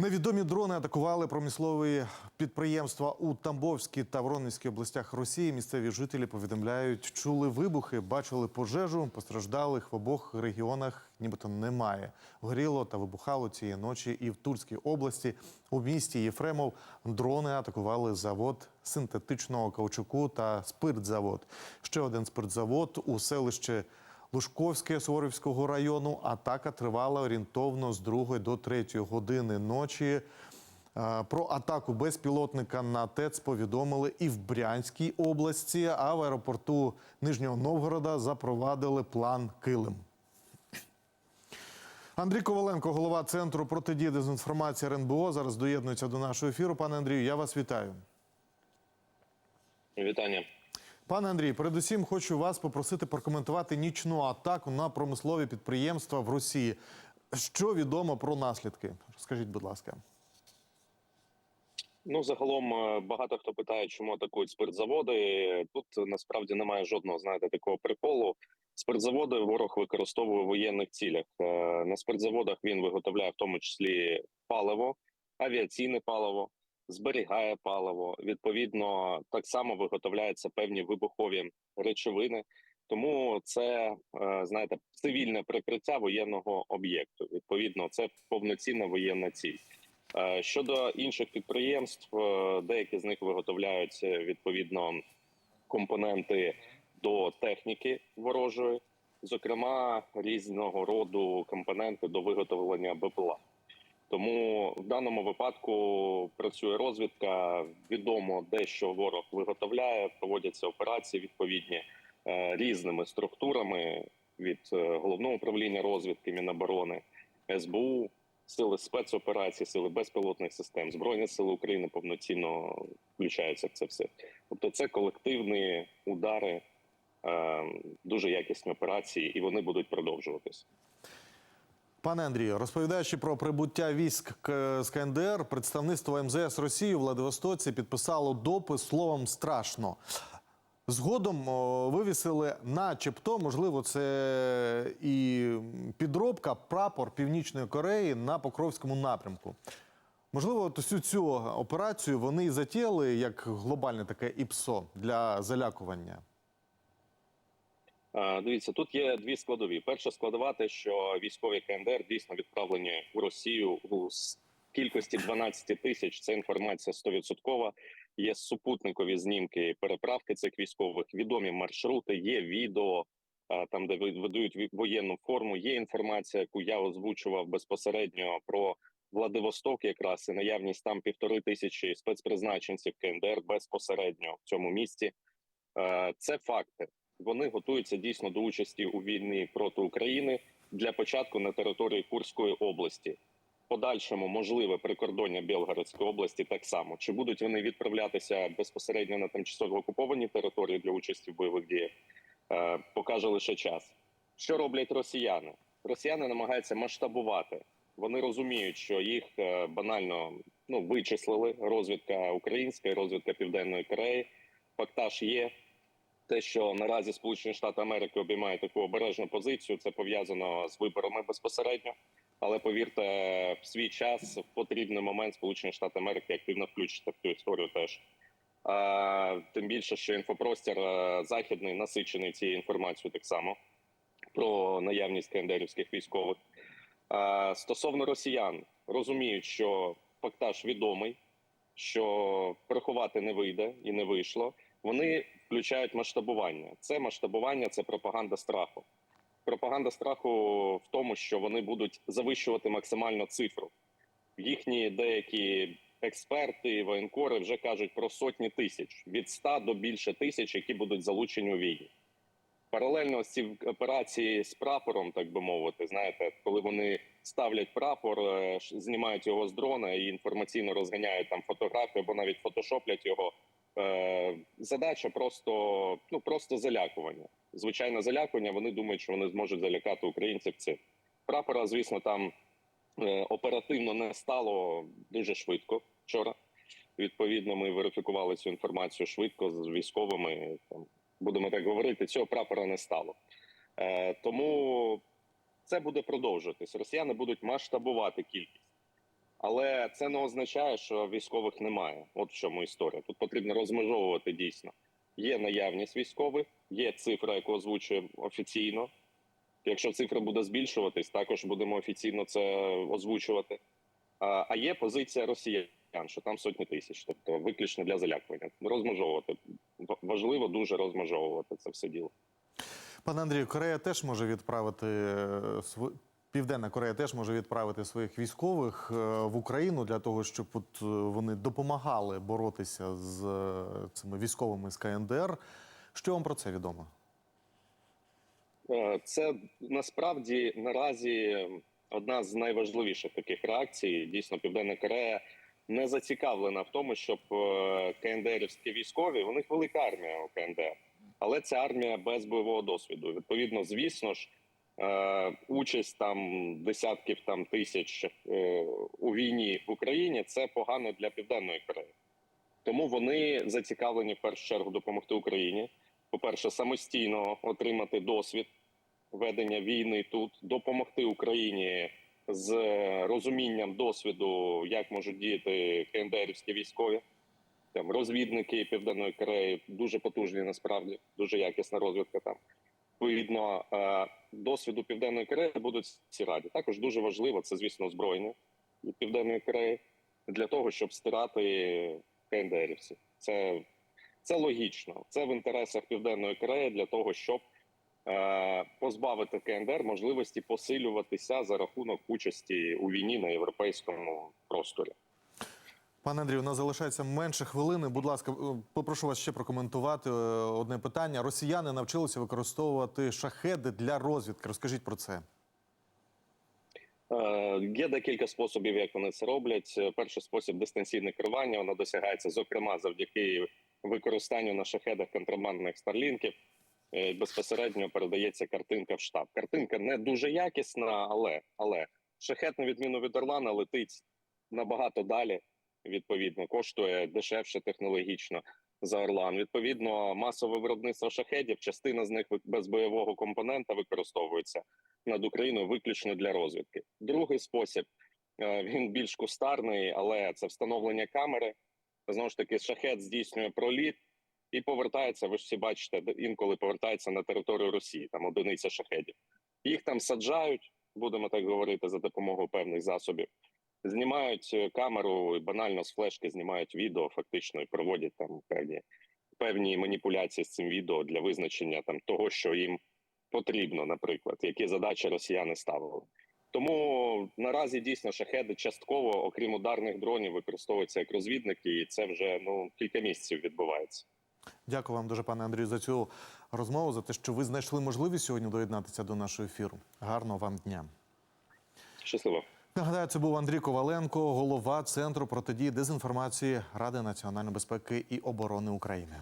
Невідомі дрони атакували промислові підприємства у Тамбовській та Воронезькій областях Росії. Місцеві жителі повідомляють, чули вибухи, бачили пожежу. Постраждалих в обох регіонах нібито немає. Горіло та вибухало цієї ночі і в Тульській області. У місті Єфремов дрони атакували завод синтетичного каучуку та спиртзавод. Ще один спиртзавод у селищі Лужковське Суворівського району атака тривала орієнтовно з 2 до 3 години ночі. Е, Про атаку безпілотника на ТЕЦ повідомили і в Брянській області, а в аеропорту Нижнього Новгорода запровадили план Килим. Андрій Коваленко, голова центру протидії дезінформації РНБО, зараз доєднується до нашого ефіру. Пане Андрію, я вас вітаю. Вітання. Пане Андрій, передусім хочу вас попросити прокоментувати нічну атаку на промислові підприємства в Росії. Що відомо про наслідки? Скажіть, будь ласка. Ну загалом е, багато хто питає, чому атакують спиртзаводи. Тут насправді немає жодного знаєте такого приколу. Спиртзаводи ворог використовує в воєнних цілях. Е, На спиртзаводах він виготовляє в тому числі паливо, авіаційне паливо, зберігає паливо. Відповідно, так само виготовляються певні вибухові речовини. Тому це е, знаєте цивільне прикриття воєнного об'єкту. Відповідно, це повноцінна воєнна ціль. Е, Щодо інших підприємств, е, деякі з них виготовляють відповідно компоненти до техніки ворожої, зокрема різного роду компоненти до виготовлення БПЛА. Тому в даному випадку працює розвідка. Відомо де що ворог виготовляє, проводяться операції відповідні е, різними структурами від е, головного управління розвідки Міноборони, СБУ, сили спецоперацій, сили безпілотних систем, збройні сили України повноцінно включаються в це все. Тобто, це колективні удари, е, дуже якісні операції, і вони будуть продовжуватись. Пане Андрію, розповідаючи про прибуття військ з КНДР, представництво МЗС Росії у Владивостоці підписало допис словом страшно. Згодом вивісили, начебто, можливо, це і підробка прапор Північної Кореї на Покровському напрямку. Можливо, всю цю операцію вони і затіяли як глобальне таке ІПСО для залякування. Е, Дивіться, тут є дві складові. Перша складова те, що військові КНДР дійсно відправлені у Росію у кількості 12 тисяч. Це інформація 100%. Є супутникові знімки переправки цих військових, відомі маршрути, є відео е, там, де видають воєнну форму. Є інформація, яку я озвучував безпосередньо про Владивосток, якраз і наявність там півтори тисячі спецпризначенців КНДР безпосередньо в цьому місті. Е, Це факти вони готуються дійсно до участі у війні проти України для початку на території Курської області. Подальшому можливе прикордоння Білгородської області так само. Чи будуть вони відправлятися безпосередньо на тимчасово окуповані території для участі в бойових діях? Е, покаже лише час. Що роблять росіяни? Росіяни намагаються масштабувати. Вони розуміють, що їх е, банально ну вичислили. Розвідка українська, розвідка Південної Кореї. Фактаж є те, що наразі Сполучені Штати Америки обіймають таку обережну позицію, це пов'язано з виборами безпосередньо. Але повірте, в свій час в потрібний момент Сполучені Штати Америки активно включаться в цю історію теж. Тим більше, що інфопростір е, західний насичений цією інформацією так само про наявність кендерівських військових. Стосовно росіян, розуміють, що фактаж відомий, що приховати не вийде і не вийшло. Вони включають масштабування. Це масштабування, це пропаганда страху. Пропаганда страху в тому, що вони будуть завищувати максимально цифру. Їхні деякі експерти воєнкори вже кажуть про сотні тисяч від 100 до більше тисяч, які будуть залучені у війні. Паралельно з ці операції з прапором, так би мовити, знаєте, коли вони ставлять прапор, е, знімають його з дрона і інформаційно розганяють там фотографію або навіть фотошоплять його. Е, задача просто ну просто залякування. Звичайне залякування. Вони думають, що вони зможуть залякати українців цим. Прапора, звісно, там е, оперативно не стало дуже швидко вчора. Відповідно, ми верифікували цю інформацію швидко з військовими. Там будемо так говорити, цього прапора не стало. Е, тому це буде продовжуватись. Росіяни будуть масштабувати кількість. Але це не означає, що військових немає. От в чому історія. Тут потрібно розмежовувати дійсно. Є наявність військових, є цифра, яку озвучує офіційно. Якщо цифра буде збільшуватись, також будемо офіційно це озвучувати. А, є позиція росіян, що там сотні тисяч, тобто виключно для залякування. Розмежовувати важливо дуже розмежовувати це все діло. Пане Андрію, Корея теж може відправити е, Південна Корея теж може відправити своїх військових е, в Україну для того, щоб от е, вони допомагали боротися з е, цими військовими з КНДР. Що вам про це відомо? Це насправді наразі одна з найважливіших таких реакцій. Дійсно, Південна Корея не зацікавлена в тому, щоб КНДРівські військові у них велика армія у КНДР, але це армія без бойового досвіду. Відповідно, звісно ж, участь там десятків там тисяч е, у війні в Україні це погано для Південної Кореї. Тому вони зацікавлені в першу чергу допомогти Україні. По-перше, самостійно отримати досвід ведення війни тут, допомогти Україні з розумінням досвіду, як можуть діяти КНДРівські військові. Там розвідники Південної Кореї дуже потужні, насправді дуже якісна розвідка там. Відповідно, е, досвіду Південної Кореї будуть всі раді. Також дуже важливо, це звісно від Південної Кореї для того, щоб стирати КНДРівців. Це, це логічно. Це в інтересах Південної Кореї для того, щоб е, позбавити КНДР можливості посилюватися за рахунок участі у війні на європейському просторі. Пане Андрію, у нас залишається менше хвилини. Будь ласка, е, попрошу вас ще прокоментувати е, одне питання. Росіяни навчилися використовувати шахеди для розвідки. Розкажіть про це. Е, Є декілька способів, як вони це роблять. Перший спосіб дистанційне керування. Воно досягається зокрема завдяки використанню на шахедах контрабандних старлінків. Безпосередньо передається картинка в штаб. Картинка не дуже якісна, але але шахет, на відміну від Орлана, летить набагато далі. Відповідно, коштує дешевше технологічно за Орлан. Відповідно, масове виробництво шахедів. Частина з них без бойового компонента використовується над Україною виключно для розвідки. Другий спосіб е, він більш кустарний, але це встановлення камери. Знову ж таки, шахет здійснює проліт і повертається. Ви ж всі бачите, інколи повертається на територію Росії. Там одиниця шахедів. Їх там саджають, будемо так говорити, за допомогою певних засобів. Знімають е, камеру і банально з флешки знімають відео, фактично і проводять там певні певні маніпуляції з цим відео для визначення там того, що їм потрібно, наприклад, які задачі росіяни ставили. Тому наразі дійсно шахеди частково, окрім ударних дронів, використовуються як розвідники, і це вже ну кілька місяців відбувається. Дякую вам дуже, пане Андрію, за цю розмову, за те, що ви знайшли можливість сьогодні доєднатися до нашого ефіру. Гарного вам дня. Щасливо. Нагадаю, це був Андрій Коваленко, голова центру протидії дезінформації Ради національної безпеки і оборони України.